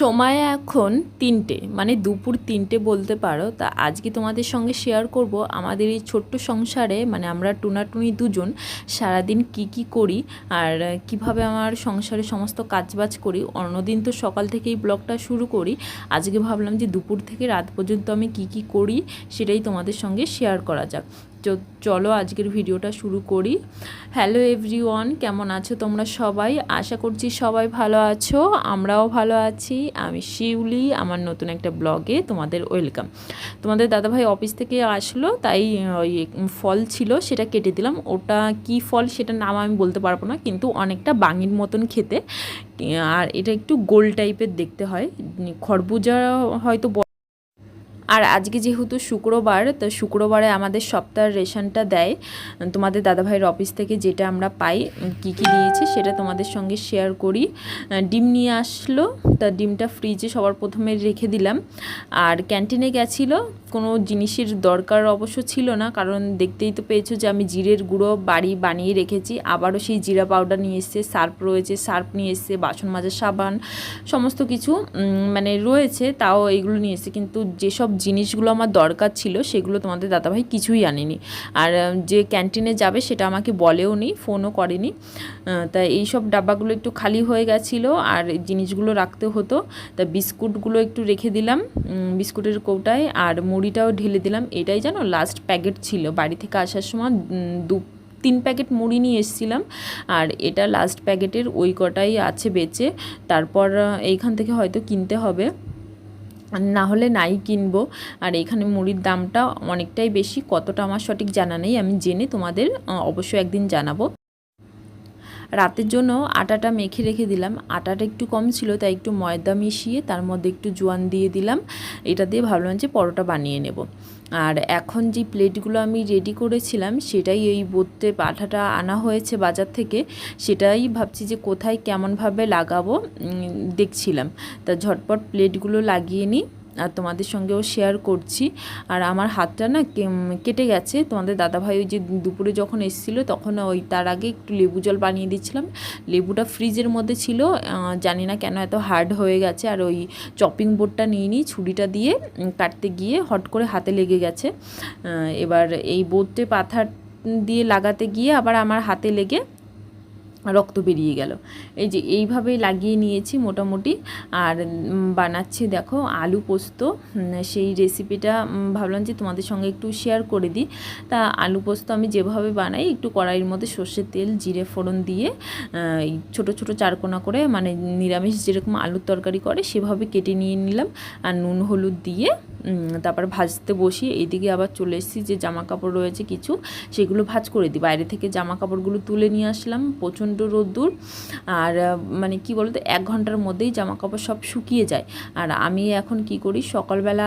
সময় এখন তিনটে মানে দুপুর তিনটে বলতে পারো। তা আজকে তোমাদের সঙ্গে শেয়ার করব আমাদের এই ছোট্ট সংসারে মানে আমরা টুনাটুনি দুজন, সারাদিন কি কি করি আর কীভাবে আমার সংসারে সমস্ত কাজবাজ করি। অন্যদিন তো সকাল থেকেই ব্লগটা শুরু করি। আজকে ভাবলাম যে দুপুর থেকে রাত পর্যন্ত আমি কি কি করি সেটাই তোমাদের সঙ্গে শেয়ার করা যাক। চলো আজকের ভিডিওটা শুরু করি। হ্যালো এভরিওয়ান কেমন আছো তোমরা সবাই? আশা করছি সবাই ভালো আছো, আমরাও ভালো আছি। আমি শিউলি, আমার নতুন একটা ব্লগে তোমাদের ওয়েলকাম। তোমাদের দাদাভাই অফিস থেকে আসলো, তাই ওই ফল ছিল, সেটা কেটে দিলাম। ওটা কি ফল সেটা নাম আমি বলতে পারব না, কিন্তু অনেকটা বাঙির মতন খেতে। আর এটা একটু গোল টাইপের দেখতে হয়। খরবুজা হয়তো আর আজকে যেহেতু শুক্রবার, তো শুক্রবারে আমাদের সপ্তাহের রেশনটা দেয়। তোমাদের দাদাভাইয়ের অফিস থেকে যেটা আমরা পাই, কি কি দিয়েছে সেটা তোমাদের সঙ্গে শেয়ার করি। ডিম নিয়ে আসলো, তা ডিমটা ফ্রিজে সবার প্রথমে রেখে দিলাম। আর ক্যান্টিনে গেছিল, কোনো জিনিসের দরকার অবশ্য ছিল না, কারণ দেখতেই তো পেয়েছ যে আমি জিরের গুঁড়ো বাড়ি বানিয়ে রেখেছি। আবারও সেই জিরা পাউডার নিয়ে এসছে, সার্ফ রয়েছে সার্প নিয়ে এসছে, বাসন মাজার সাবান, সমস্ত কিছু মানে রয়েছে, তাও এইগুলো নিয়ে এসছে। কিন্তু যেসব জিনিসগুলো আমার দরকার ছিল সেগুলো তোমাদের দাদাভাই কিছুই আনেনি। আর যে ক্যান্টিনে যাবে সেটা আমাকে বলেও নি ফোনও করেনি। আহ, তা এই সব ডাব্বাগুলো একটু খালি হয়ে গেছিল আর জিনিসগুলো রাখতে হতো। তা বিস্কুটগুলো একটু রেখে দিলাম বিস্কুটের কৌটায় আর মুড়িটাও ঢেলে দিলাম। এটাই জানো লাস্ট প্যাকেট ছিল। বাড়ি থেকে আসার সময় দু তিন প্যাকেট মুড়ি নিয়ে এসেছিলাম। আর এটা লাস্ট প্যাকেটের ওই কটাই আছে বেচে। তারপর এইখান থেকে হয়তো কিনতে হবে। না হলে নাই কিনবো। আর এখানে মুড়ির দামটা অনেকটাই বেশি, কতটা আমার সঠিক জানা নেই, আমি জেনে তোমাদের অবশ্যই একদিন জানাব। রাতের জন্য আটাটা মেখে রেখে দিলাম। আটাটা একটু কম ছিল, তাই একটু ময়দা মিশিয়ে তার মধ্যে একটু জোয়ান দিয়ে দিলাম। এটা দিয়ে ভাবলাম যে পরোটা বানিয়ে নেব। আর এখন যে প্লেটগুলো আমি রেডি করেছিলাম, সেটাই এই বোতে পাঠাটা আনা হয়েছে বাজার থেকে। সেটাই ভাবছি যে কোথায় কেমনভাবে লাগাবো দেখছিলাম। তা ঝটপট প্লেটগুলো লাগিয়ে নিই। আর তোমাদের সঙ্গেও শেয়ার করছি। আর আমার হাতটা না কেটে গেছে। তোমাদের দাদাভাই ওই যে দুপুরে যখন এসেছিল, তখন ওই তার আগে একটু লেবু জল বানিয়ে দিচ্ছিলাম লেবুটা ফ্রিজের মধ্যে ছিল। জানি না কেন এত হার্ড হয়ে গেছে। আর ওই চপিং বোর্ডটা নিয়ে নিই, ছুরিটা দিয়ে কাটতে গিয়ে হট করে হাতে লেগে গেছে। এবার এই বোর্ডে পাথার দিয়ে লাগাতে গিয়ে আবার আমার হাতে লেগে রক্ত বেরিয়ে গেল। এই যে এইভাবে লাগিয়ে নিয়েছি মোটামুটি। আর বানাচ্ছি দেখো আলু পোস্ত। সেই রেসিপিটা ভাবলাম যে তোমাদের সঙ্গে একটু শেয়ার করে দিই। তা আলু পোস্ত আমি যেভাবে বানাই, একটু কড়াইয়ের মধ্যে সর্ষের তেল, জিরে ফোড়ন দিয়ে ছোটো ছোটো চারকোনা করে মানে নিরামিষ যেরকম আলুর তরকারি করে, সেভাবে কেটে নিয়ে নিলাম। আর নুন, হলুদ দিয়ে তারপর ভাজতে বসি এইদিকে আবার চলে এসেছি যে জামা কাপড় রয়েছে কিছু, সেগুলো ভাজ করে দিই। বাইরে থেকে জামা কাপড়গুলো তুলে নিয়ে আসলাম। প্রচণ্ড রোদ্দুর আর মানে কি বলতো, এক ঘণ্টার মধ্যেই জামা কাপড় সব শুকিয়ে যায়। আর আমি এখন কি করি, সকালবেলা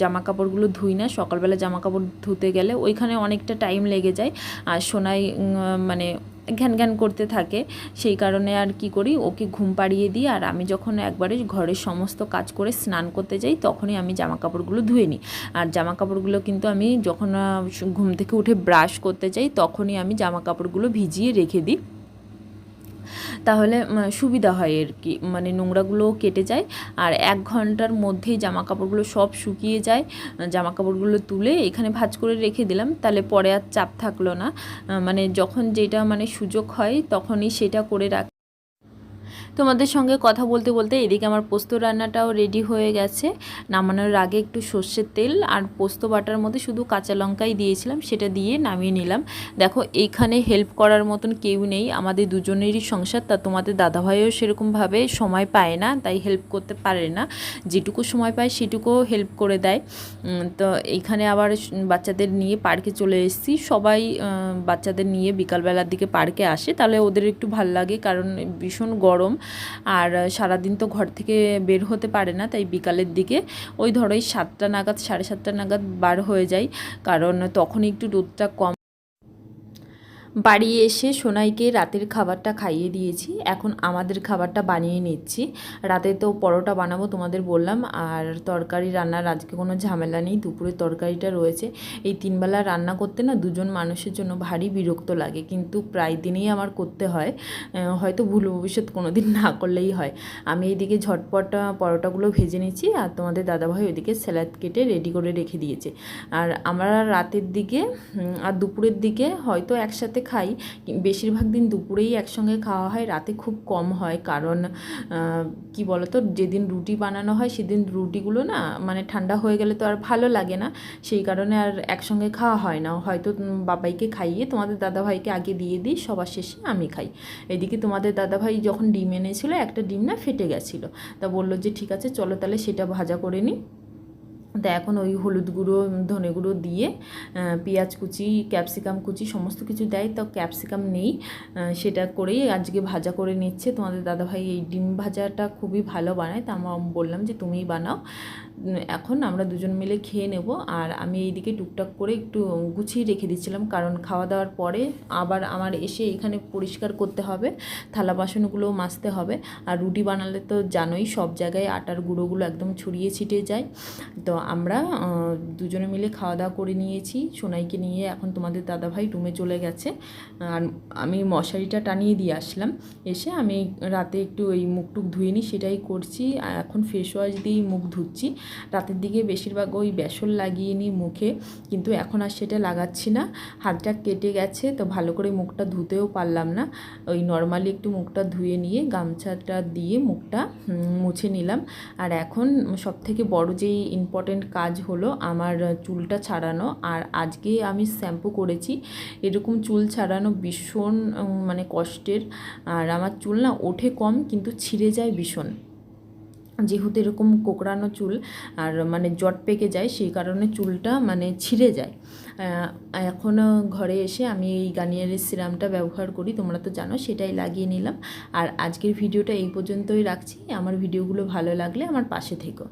জামা কাপড়গুলো ধুই না। সকালবেলা জামা কাপড় ধুতে গেলে ওইখানে অনেকটা টাইম লেগে যায়। আর সোনাই মানে ঘ্যান ঘ্যান করতে থাকে। সেই কারণে আর কি করি, ওকে ঘুম পাড়িয়ে দিই। আর আমি যখন একবারে ঘরের সমস্ত কাজ করে স্নান করতে যাই, তখনই আমি জামা কাপড়গুলো ধুয়ে নিই। আর জামা কাপড়গুলো কিন্তু আমি যখন ঘুম থেকে উঠে ব্রাশ করতে যাই, তখনই আমি জামা কাপড়গুলো ভিজিয়ে রেখে দিই। তাহলে সুবিধা হয় আর কি। মানে নোংরাগুলোও কেটে যায় আর এক ঘণ্টার মধ্যেই জামা কাপড়গুলো সব শুকিয়ে যায়। জামা কাপড়গুলো তুলে এখানে ভাজ করে রেখে দিলাম, তাহলে পরে আর চাপ থাকল না। মানে যখন যেটা মানে সুযোগ হয় তখনই সেটা করে রাখ তোমাদের সঙ্গে কথা বলতে বলতে এদিকে আমার পোস্ত রান্নাটাও রেডি হয়ে গেছে। নামানোর আগে একটু সর্ষের তেল আর পোস্ত বাটার মধ্যে শুধু কাঁচা লঙ্কাই দিয়েছিলাম, সেটা দিয়ে নামিয়ে নিলাম। দেখো এইখানে হেল্প করার মতন কেউ নেই, আমাদের দুজনেরই সংসার, তা তোমাদের দাদাভাইও সেরকমভাবে সময় পায় না, তাই হেল্প করতে পারে না। যেটুকু সময় পায় সেটুকুও হেল্প করে দেয়। তো এইখানে আবার বাচ্চাদের নিয়ে পার্কে চলে এসেছি। সবাই বাচ্চাদের নিয়ে বিকালবেলার দিকে পার্কে আসে। তাহলে ওদের একটু ভালো লাগে, কারণ ভীষণ গরম। আর সারাদিন তো ঘর থেকে বের হতে পারে না, তাই বিকালের দিকে ওই ধরো এই সাতটা নাগাদ, সাড়ে সাতটা নাগাদ বার হয়ে যায় কারণ তখন একটু রোদটা কম বাড়ি এসে সোনাইকে রাতের খাবারটা খাইয়ে দিয়েছি। এখন আমাদের খাবারটা বানিয়ে নিচ্ছি। রাতে তো পরোটা বানাবো তোমাদের বললাম, আর তরকারি রান্নার আজকে কোনো ঝামেলা নেই। দুপুরের তরকারিটা রয়েছে। এই তিনবেলা রান্না করতে না দুজন মানুষের জন্য ভারী বিরক্ত লাগে, কিন্তু প্রায় দিনেই আমার করতে হয়। হয়তো ভুল ভবিষ্যৎ কোনো দিন না করলেই হয়। আমি এইদিকে ঝটপট পরোটাগুলো ভেজে নিচ্ছি, আর তোমাদের দাদাভাই ওইদিকে স্যালাড কেটে রেডি করে রেখে দিয়েছে। আর আমরা রাতের দিকে আর দুপুরের দিকে হয়তো একসাথে খাই, বেশিরভাগ দিন দুপুরেই একসঙ্গে খাওয়া হয়, রাতে খুব কম হয়। কারণ কি বলতো, যেদিন রুটি বানানো হয়, সেদিন রুটিগুলো না মানে ঠান্ডা হয়ে গেলে তো আর ভালো লাগে না। সেই কারণে আর একসঙ্গে খাওয়া হয় না। হয়তো বাবাইকে খাইয়ে তোমাদের দাদাভাইকে আগে দিয়ে দিই, সবার শেষে আমি খাই। এদিকে তোমাদের দাদাভাই যখন ডিম এনেছিল, একটা ডিম না ফেটে গেছিল। তা বলল যে, ঠিক আছে, চলো তাহলে সেটা ভাজা করে নিই তা এখন ওই হলুদ গুঁড়ো, ধনে গুঁড়ো দিয়ে পেঁয়াজ কুচি, ক্যাপসিকাম কুচি সমস্ত কিছু দেয়। তো ক্যাপসিকাম নেই সেটা করেই আজকে ভাজা করে নিচ্ছে। তোমাদের দাদাভাই এই ডিম ভাজাটা খুবই ভালো বানায়। তা আমরা বললাম যে, তুমিই বানাও। এখন আমরা দুজন মিলে খেয়ে নেব। আর আমি এইদিকে টুকটাক করে একটু গুছিয়ে রেখে দিচ্ছিলাম। কারণ খাওয়া দাওয়ার পরে আবার আমার এসে এখানে পরিষ্কার করতে হবে। থালা বাসনগুলো মাজতে হবে। আর রুটি বানালে তো জানোই সব জায়গায় আটার গুঁড়োগুলো একদম ছড়িয়ে ছিটিয়ে যায়। তো আমরা দুজনে মিলে খাওয়া দাওয়া করে নিয়েছি। সোনাইকে নিয়ে এখন তোমাদের দাদাভাই রুমে চলে গেছে। আর আমি মশারিটা টানিয়ে দিয়ে আসলাম। এসে আমি রাতে একটু ওই মুখটুক ধুয়ে নিই, সেটাই করছি। এখন ফেস ওয়াশ দিয়েই মুখ ধুচ্ছি। রাতের দিকে বেশিরভাগ ওই বেসন লাগিয়ে নিই মুখে। কিন্তু এখন আর সেটা লাগাচ্ছি না। হাতটা কেটে গেছে, তো ভালো করে মুখটা ধুতেও পারলাম না। ওই নর্মালি একটু মুখটা ধুয়ে নিয়ে গামছাটা দিয়ে মুখটা মুছে নিলাম। আর এখন সব থেকে বড় যেই ইম্পর্টেন্ট কাজ হলো আমার চুলটা ছাড়ানো। আর আজকে আমি শ্যাম্পু করেছি। এরকম চুল ছাড়ানো ভীষণ মানে কষ্টের। আর আমার চুল না ওঠে কম কিন্তু ছিঁড়ে যায় ভীষণ। যেহেতু এরকম কোকড়ানো চুল আর মানে জট পেকে যায় সেই কারণে চুলটা মানে ছিঁড়ে যায়। আহ, এখনও ঘরে এসে আমি এই গার্নিয়ারের সিরামটা ব্যবহার করি তোমরা তো জানো সেটাই লাগিয়ে নিলাম। আর আজকের ভিডিওটা এই পর্যন্তই রাখছি। আমার ভিডিওগুলো ভালো লাগলে আমার পাশে থেকো।